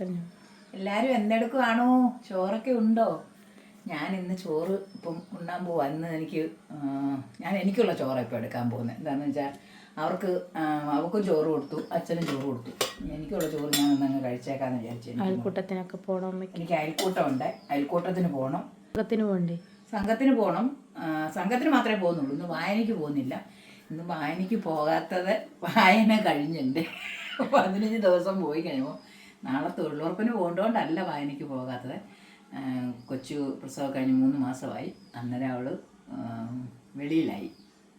എല്ലാവരും എന്തെടുക്കുവാണോ? ചോറൊക്കെ ഉണ്ടോ? ഞാൻ ഇന്ന് ചോറ് ഇപ്പം ഉണ്ണാൻ പോവാ. ഇന്ന് എനിക്ക് ഞാൻ എനിക്കുള്ള ചോറ് ഇപ്പോൾ എടുക്കാൻ പോകുന്നത്. എന്താണെന്ന് വെച്ചാൽ അവർക്ക് അവർക്കും ചോറ് കൊടുത്തു അച്ഛനും ചോറ് കൊടുത്തു. എനിക്കുള്ള ചോറ് ഞാൻ ഒന്നങ്ങ് കഴിച്ചേക്കാന്ന് വിചാരിച്ചു അയൽക്കൂട്ടത്തിനൊക്കെ പോകണം എനിക്ക് അയൽക്കൂട്ടമുണ്ട്. അയൽക്കൂട്ടത്തിന് പോകണം അകത്തിന് പോകണ്ടേ സംഘത്തിന് പോകണം സംഘത്തിന് മാത്രമേ പോകുന്നുള്ളൂ. ഇന്ന് വായനയ്ക്ക് പോകുന്നില്ല. ഇന്ന് വായനയ്ക്ക് പോകാത്തത് വായന കഴിഞ്ഞിട്ടുണ്ട് പതിനഞ്ച് ദിവസം പോയി കഴിയുമ്പോൾ നാളെ തൊഴിലുറപ്പിന് പോകേണ്ടതുകൊണ്ടല്ല വായനയ്ക്ക് പോകാത്തത്. കൊച്ചു പ്രസവം കഴിഞ്ഞ് മൂന്ന് മാസമായി. അന്നേരം അവൾ വെളിയിലായി.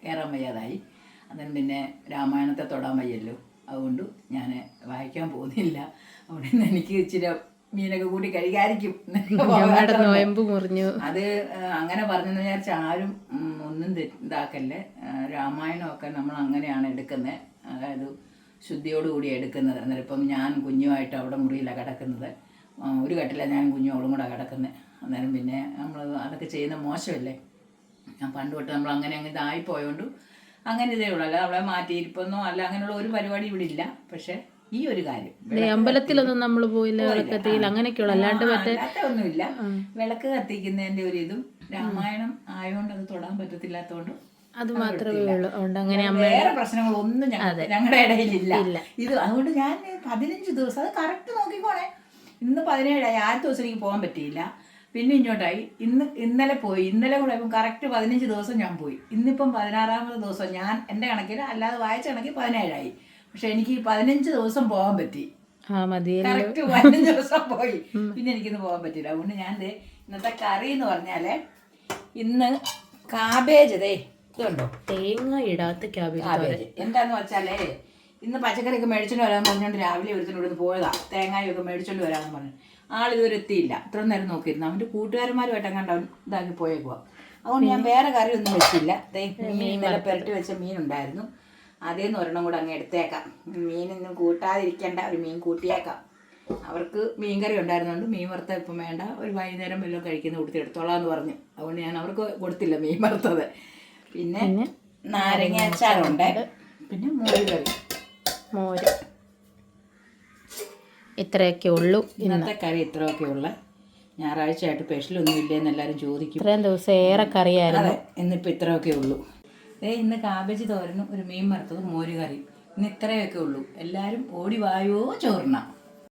കയറാൻ വയ്യാതായി. അന്നേരം പിന്നെ രാമായണത്തെ തൊടാൻ വയ്യല്ലോ. അതുകൊണ്ട് ഞാൻ വായിക്കാൻ പോകുന്നില്ല. അവിടെ നിന്ന് എനിക്ക് ഇച്ചിരി മീനൊക്കെ കൂട്ടി കഴിക്കാതിരിക്കും. നോയമ്പ് മുറിഞ്ഞു. അത് അങ്ങനെ പറഞ്ഞെന്ന് വിചാരിച്ച ആരും ഒന്നും ഇതാക്കല്ലേ. രാമായണമൊക്കെ നമ്മൾ അങ്ങനെയാണ് എടുക്കുന്നത് അതായത് ശുദ്ധിയോടുകൂടി എടുക്കുന്നത്. അന്നേരം ഇപ്പം ഞാൻ കുഞ്ഞുമായിട്ട് അവിടെ മുറിയിലാണ് കിടക്കുന്നത്. ഒരു കട്ടില ഞാൻ കുഞ്ഞും അവളും കൂടെ കിടക്കുന്നത് അന്നേരം പിന്നെ നമ്മൾ അതൊക്കെ ചെയ്യുന്ന മോശമല്ലേ? ഞാൻ പണ്ട് തൊട്ട് നമ്മൾ അങ്ങനെ അങ്ങ് ഇതായിപ്പോയോണ്ട് അങ്ങനെ ഇതേ ഉള്ളൂ. അല്ല അവളെ മാറ്റിയിരിപ്പൊന്നോ അല്ല അങ്ങനെയുള്ള ഒരു പരിപാടി ഇവിടെ ഇല്ല. പക്ഷെ ഈ ഒരു കാര്യം അമ്പലത്തിലൊന്നും നമ്മൾ പോയില്ല വിളക്കത്തിയിൽ അങ്ങനെയൊക്കെയുള്ള. അല്ലാണ്ട് ആ, മറ്റേ ഒന്നുമില്ല വിളക്ക് കത്തിക്കുന്നതിന്റെ ഒരു ഇതും രാമായണം ആയതുകൊണ്ട് അത് തൊടാൻ പറ്റത്തില്ലാത്തതുകൊണ്ട് അത് മാത്രമേ ഉള്ളൂ. അതുകൊണ്ട് അങ്ങനെ വേറെ പ്രശ്നങ്ങളൊന്നും ഞങ്ങ- ഞങ്ങളുടെ ഇടയിലില്ല. ഇത് അതുകൊണ്ട് ഞാൻ പതിനഞ്ച് ദിവസം അത് കറക്റ്റ് നോക്കിക്കോണേ. ഇന്ന് പതിനേഴായി. ആദ്യ ദിവസം എനിക്ക് പോകാൻ പറ്റിയില്ല. പിന്നെ ഇങ്ങോട്ടായി. ഇന്ന് ഇന്നലെ പോയി. ഇന്നലെ കൂടെ ഇപ്പം കറക്റ്റ് പതിനഞ്ച് ദിവസം ഞാൻ പോയി. ഇന്നിപ്പം പതിനാറാമത് ദിവസം ഞാൻ എന്റെ കണക്കിൽ അല്ലാതെ വായിച്ച കണക്കിൽ പതിനേഴായി. പക്ഷെ എനിക്ക് പതിനഞ്ച് ദിവസം പോകാൻ പറ്റി. കറക്റ്റ് പതിനഞ്ച് ദിവസം പോയി. പിന്നെ എനിക്കിന്ന് പോകാൻ പറ്റില്ല അതുകൊണ്ട് ഞാൻ ഇന്നത്തെ കറി എന്ന് പറഞ്ഞാൽ ഇന്ന് കാബേജ് ദേ. ഇതുണ്ടോ? തേങ്ങ ഇടാത്ത ക്യാബേജ് എന്താന്ന് വെച്ചാലേ ഇന്ന് പച്ചക്കറിയൊക്കെ മേടിച്ചോണ്ട് വരാൻ പറഞ്ഞുകൊണ്ട് രാവിലെ ഒരുത്തിനോട് പോയതാ. തേങ്ങയൊക്കെ മേടിച്ചോണ്ട് വരാമെന്ന് പറഞ്ഞു. ആൾ ഇതുവരെ എത്തിയില്ല. ഇത്ര നേരം നോക്കിയിരുന്നു. അവന്റെ കൂട്ടുകാരന്മാരുമായിട്ട് കണ്ട അവൻ ഇതാക്കി പോയേക്കുവാ. അതുകൊണ്ട് ഞാൻ വേറെ കറി ഒന്നും വെച്ചില്ല മീൻ ഇന്നലെ പുരട്ടി വെച്ച മീൻ ഉണ്ടായിരുന്നു. അതേന്ന് ഒരെണ്ണം കൂടെ അങ്ങ് എടുത്തേക്കാം. മീനൊന്നും കൂട്ടാതിരിക്കേണ്ട ഒരു മീൻ കൂട്ടിയേക്കാം. അവർക്ക് മീൻ കറി ഉണ്ടായിരുന്നുകൊണ്ട് മീൻ വറുത്ത ഇപ്പം വേണ്ട. ഒരു വൈകുന്നേരം വല്ലതും കഴിക്കുന്ന കൊടുത്ത് എടുത്തോളാം എന്ന് പറഞ്ഞു. അതുകൊണ്ട് ഞാൻ അവർക്ക് കൊടുത്തില്ല മീൻ വറുത്തത്. പിന്നെ നാരങ്ങ അച്ചാറുണ്ട്. പിന്നെ മോര് കറി. മോര്. ഇത്രയൊക്കെ ഉള്ളൂ ഇന്നത്തെ കറി ഇത്രയൊക്കെ ഉള്ളു. ഞായറാഴ്ച ആയിട്ട് സ്പെഷ്യൽ സ്പെഷ്യലൊന്നും ഇല്ലെന്ന് എല്ലാവരും ചോദിക്കും. ഇത്രയും ദിവസം ഏറെ കറിയായിരുന്നു. ഇന്നിപ്പോൾ ഇത്രയൊക്കെ ഉള്ളൂ. ഏ ഇന്ന് കാബേജ് തോരനും ഒരു മീൻ വറുത്തതും മോര് കറി ഇന്ന് ഇത്രയൊക്കെ ഉള്ളൂ. എല്ലാവരും ഓടി വായോ ചോറിന.